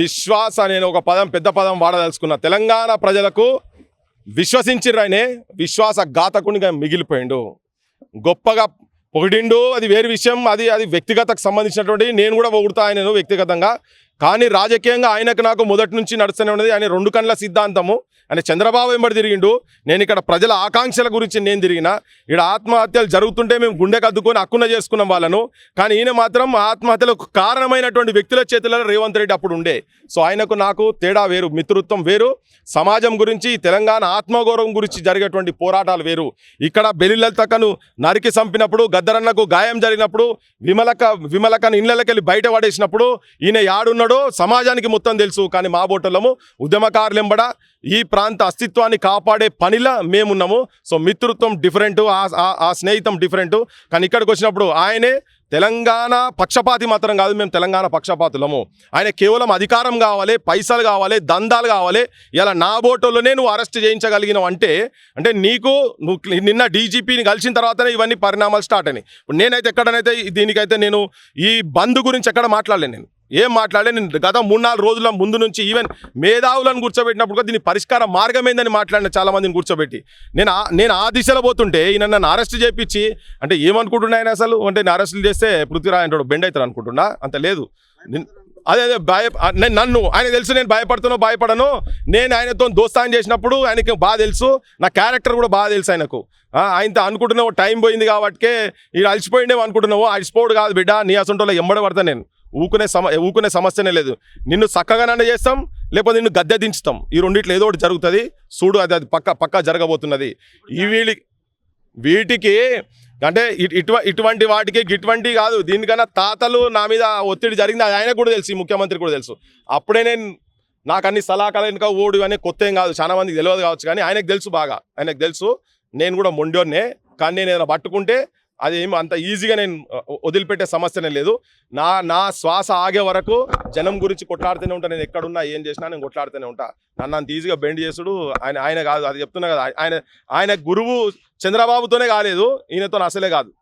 విశ్వాస నేను ఒక పదం పెద్ద పదం వాడదలుచుకున్న తెలంగాణ ప్రజలకు విశ్వసించిర్రనే విశ్వాస ఘాతకునిగా మిగిలిపోయిండు. గొప్పగా పొగిడిండు అది వేరే విషయం అది అది వ్యక్తిగతకు సంబంధించినటువంటి నేను కూడా పొగుడుతా ఆయనను వ్యక్తిగతంగా. కానీ రాజకీయంగా ఆయనకు నాకు మొదటి నుంచి నడుస్తూనే ఉన్నది. ఆయన రెండు కళ్ళ సిద్ధాంతము. ఆయన చంద్రబాబు వెంబడి తిరిగిండు. నేను ఇక్కడ ప్రజల ఆకాంక్షల గురించి నేను తిరిగిన. ఇక్కడ ఆత్మహత్యలు జరుగుతుంటే మేము గుండె కద్దుకొని అక్కున చేసుకున్నాం వాళ్ళను. కానీ ఈయన మాత్రం ఆత్మహత్యలకు కారణమైనటువంటి వ్యక్తుల చేతులలో రేవంత్ రెడ్డి అప్పుడు ఉండే. సో ఆయనకు నాకు తేడా వేరు మిత్రుత్వం వేరు. సమాజం గురించి తెలంగాణ ఆత్మగౌరవం గురించి జరిగేటువంటి పోరాటాలు వేరు. ఇక్కడ బెలిలతకను నరికి చంపినప్పుడు గద్దరన్నకు గాయం జరిగినప్పుడు విమలక విమలకను ఇళ్ళకెళ్ళి బయట పడేసినప్పుడు ఈయన యాడున్నాడు సమాజానికి మొత్తం తెలుసు కానీ మా బోటలము ఉద్యమకారులెంబడ ఈ ప్రాంత అస్తిత్వాన్ని కాపాడే పనిలా మేమున్నాము. సో మిత్రుత్వం డిఫరెంట్ ఆ స్నేహితం డిఫరెంట్ కానీ ఇక్కడికి వచ్చినప్పుడు ఆయనే తెలంగాణ పక్షపాతి మాత్రం కాదు మేము తెలంగాణ పక్షపాతులము. ఆయన కేవలం అధికారం కావాలి పైసలు కావాలి దందాలు కావాలి. ఇలా నా బోటోలోనే నువ్వు అరెస్ట్ చేయించగలిగినావు అంటే అంటే నీకు నువ్వు నిన్న డీజీపీని కలిసిన తర్వాతనే ఇవన్నీ పరిణామాలు స్టార్ట్ అయినాయి. నేనైతే ఎక్కడనైతే దీనికైతే నేను ఈ బంద్ గురించి ఎక్కడ మాట్లాడలేను నేను. ఏం మాట్లాడలే నేను. గత మూడు నాలుగు రోజుల ముందు నుంచి ఈవెన్ మేధావులను కూర్చోబెట్టినప్పుడు కూడా దీని పరిష్కార మార్గం ఏందని మాట్లాడిన చాలా మందిని కూర్చోబెట్టి. నేను నేను ఆ దిశలో పోతుంటే ఈయన నన్ను అరెస్ట్ చేపించి అంటే ఏమనుకుంటున్నాయని అసలు? అంటే నేను అరెస్టులు చేస్తే పృథ్వీరాజ్ అంటాడు బెండ్ అవుతారు అనుకుంటున్నా? అంత లేదు. అదే అదే భయ నేను నన్ను. ఆయన తెలుసు నేను భయపడుతానో భయపడను. నేను ఆయనతో దోస్తాన్ చేసినప్పుడు ఆయనకి బాగా తెలుసు. నా క్యారెక్టర్ కూడా బాగా తెలుసు ఆయనకు. ఆయనతో అనుకుంటున్నావు టైం పోయింది కాబట్టికే ఇది అలసిపోయిండేమో అనుకుంటున్నావు. అలసిపోడు కాదు బిడ్డ నీ అసంటోలో ఎంబడి పడతా నేను. ఊకునే సమ ఊకునే సమస్యనే లేదు. నిన్ను చక్కగానే చేస్తాం లేకపోతే నిన్ను గద్దె దించుతాం. ఈ రెండిట్లో ఏదో ఒకటి జరుగుతుంది. చూడు అది అది పక్క పక్క జరగబోతున్నది. ఈ వీళ్ళకి వీటికి అంటే ఇటు ఇటువంటి వాటికి గిటువంటి కాదు. దీనికన్నా తాతలు నా మీద ఒత్తిడి జరిగింది. అది ఆయనకు కూడా తెలుసు ముఖ్యమంత్రి కూడా తెలుసు. అప్పుడే నేను నాకు అన్ని సలహాలు వెనుక ఓడు అనే కొత్త ఏం కాదు. చాలా మందికి తెలియదు కావచ్చు కానీ ఆయనకు తెలుసు బాగా. ఆయనకు తెలుసు. నేను కూడా మొండోనే కానీ నేను ఏదైనా పట్టుకుంటే అది ఏం అంత ఈజీగా నేను వదిలిపెట్టే సమస్యనే లేదు. నా నా శ్వాస ఆగే వరకు జనం గురించి కొట్లాడుతూనే ఉంటా. నేను ఎక్కడున్నా ఏం చేసినా నేను కొట్లాడుతూనే ఉంటా. నన్ను అంత ఈజీగా బెండ్ చేసుడు ఆయన ఆయన కాదు. అది చెప్తున్నా కదా. ఆయన ఆయన గురువు చంద్రబాబుతోనే కాలేదు. ఈయనతో అసలే కాదు.